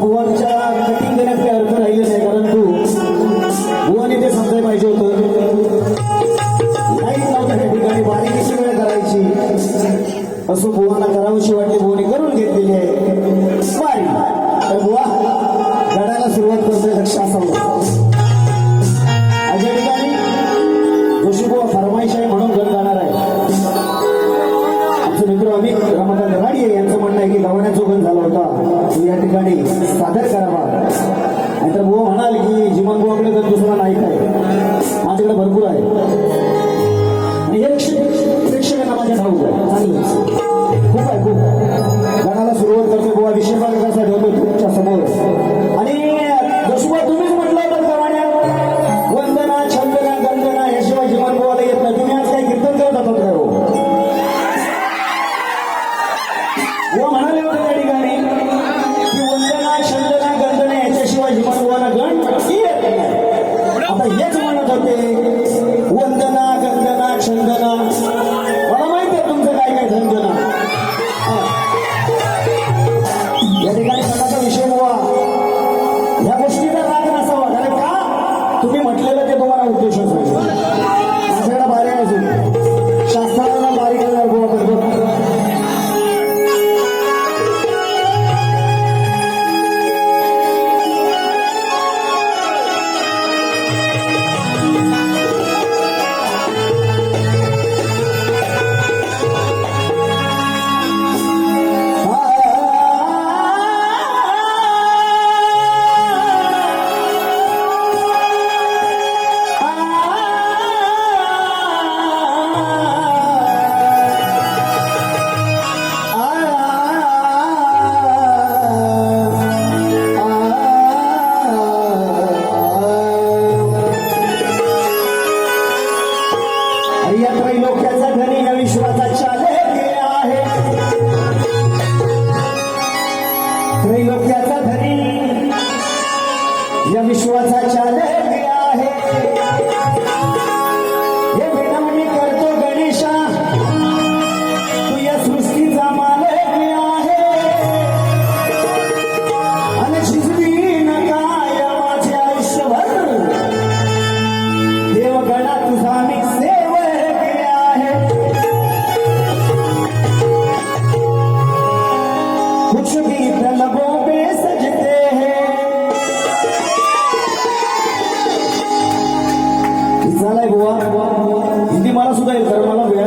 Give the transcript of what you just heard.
गोवाच्या cutting देण्यात काही अर्थ राहिलेला नाही कारण तू गोवाने ते समजायला पाहिजे होतं. काही ठिकाणी बारीकशी वेळ करायची. असं गोवाना करावंशी वाटली गाणे सादर करावा. नाहीतर भाऊ म्हणाल की जीवन गोकडे तर दुसरा नाही काय? माझ्याकडे भरपूर आहे. हे प्रेक्षकांना माझ्या ठाऊक आहे. खूप आहे खूप आहे. ಏಕೆ ಮಾಡಬೇಕು চাইছি problema.